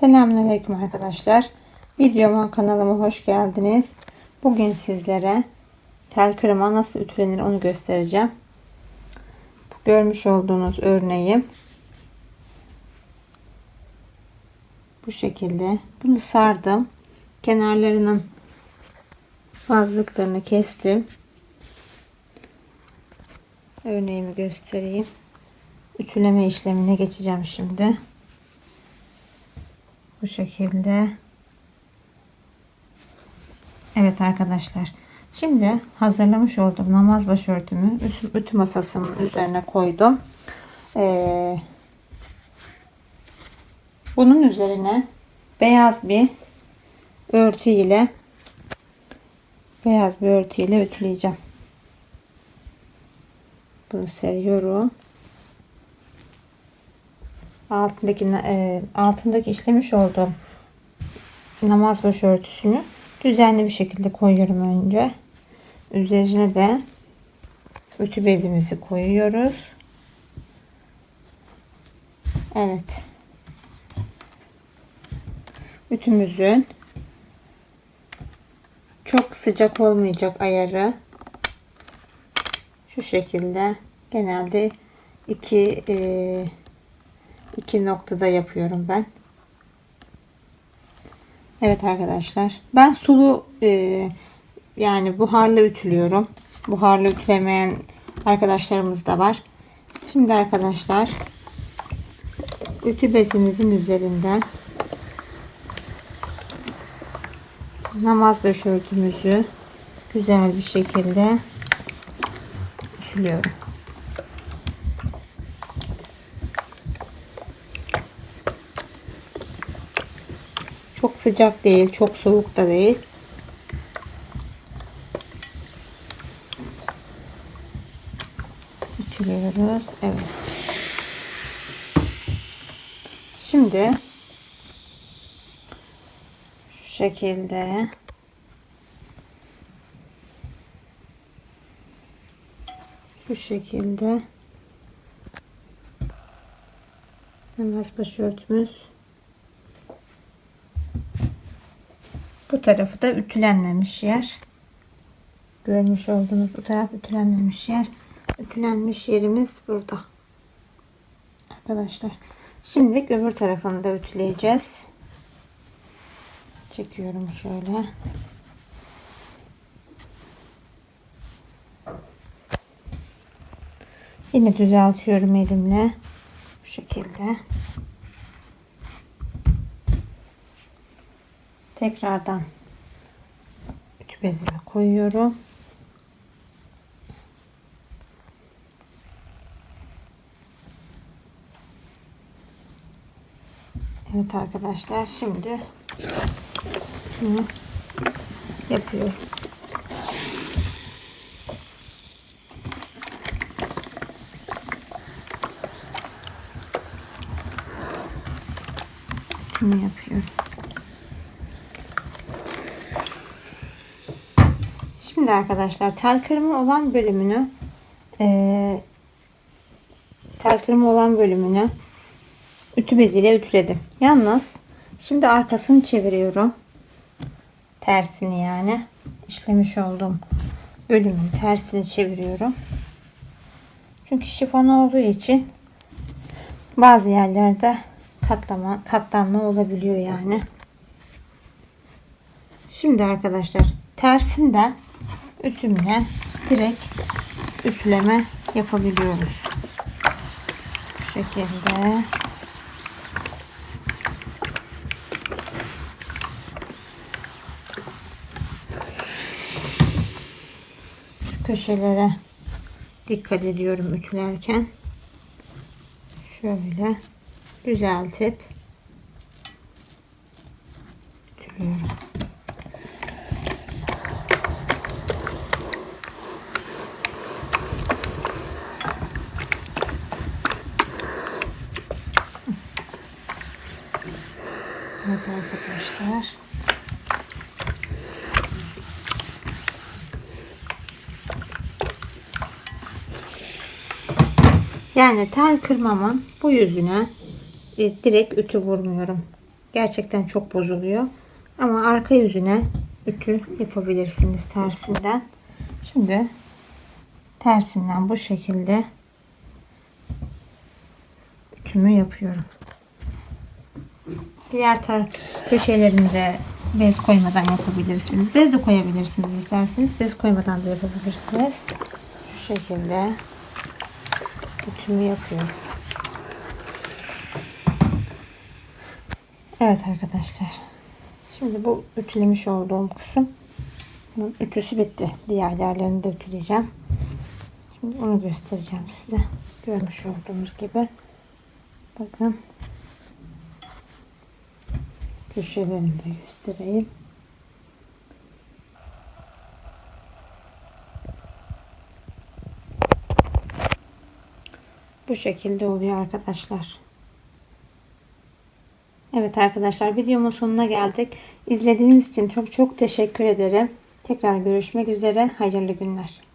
Selamünaleyküm arkadaşlar. Videoma kanalıma hoş geldiniz. Bugün sizlere tel kırma nasıl ütülenir onu göstereceğim. Görmüş olduğunuz örneğim. Bu şekilde. Bunu sardım. Kenarlarının fazlıklarını kestim. Örneğimi göstereyim. Ütüleme işlemine geçeceğim şimdi. Bu şekilde. Evet arkadaşlar. Şimdi hazırlamış olduğum namaz başörtümü ütü masasının üzerine koydum. Ee, bunun üzerine beyaz bir örtü ile beyaz bir örtü ile ütüleyeceğim. Bunu seriyorum altındaki e, altındaki işlemiş olduğum namaz başörtüsünü düzenli bir şekilde koyuyorum önce. Üzerine de ütü bezimizi koyuyoruz. Evet. Ütümüzün çok sıcak olmayacak ayarı şu şekilde genelde iki e, iki noktada yapıyorum ben. Evet arkadaşlar. Ben sulu e, yani buharlı ütülüyorum. Buharlı ütülemeyen arkadaşlarımız da var. Şimdi arkadaşlar ütü bezimizin üzerinden namaz başörtümüzü güzel bir şekilde ütülüyorum. Çok sıcak değil, çok soğuk da değil. Ütülüyoruz. Evet. Şimdi şu şekilde bu şekilde namaz başörtümüz Bu tarafı da ütülenmemiş yer. Görmüş olduğunuz bu taraf ütülenmemiş yer. Ütülenmiş yerimiz burada. Arkadaşlar. Şimdilik öbür tarafını da ütüleyeceğiz. Çekiyorum şöyle. Yine düzeltiyorum elimle. Bu şekilde. tekrardan ütü bezimi koyuyorum. Evet arkadaşlar şimdi şunu yapıyorum. Şunu yapıyorum. Şimdi arkadaşlar tel kırma olan bölümünü e, tel kırma olan bölümünü ütü beziyle ütüledim. Yalnız şimdi arkasını çeviriyorum. Tersini yani işlemiş olduğum bölümün tersini çeviriyorum. Çünkü şifon olduğu için bazı yerlerde katlama katlanma olabiliyor yani. Şimdi arkadaşlar tersinden ütümle direkt ütüleme yapabiliyoruz. Bu şekilde. Şu köşelere dikkat ediyorum ütülerken. Şöyle düzeltip ütülüyorum. Evet arkadaşlar. Yani tel kırmamın bu yüzüne e, direkt ütü vurmuyorum. gerçekten çok bozuluyor. Ama arka yüzüne ütü yapabilirsiniz tersinden. Şimdi tersinden bu şekilde ütümü yapıyorum. Diğer tar köşelerinde bez koymadan yapabilirsiniz. Bez de koyabilirsiniz isterseniz. Bez koymadan da yapabilirsiniz. Şu şekilde ütümü yapıyorum. Evet arkadaşlar. Şimdi bu ütülemiş olduğum kısım bunun ütüsü bitti. Diğer yerlerini de ütüleyeceğim. Şimdi onu göstereceğim size. Görmüş olduğunuz gibi. Bakın. Köşelerini de. Bu şekilde oluyor arkadaşlar. Evet arkadaşlar videomun sonuna geldik. İzlediğiniz için çok çok teşekkür ederim. Tekrar görüşmek üzere. Hayırlı günler.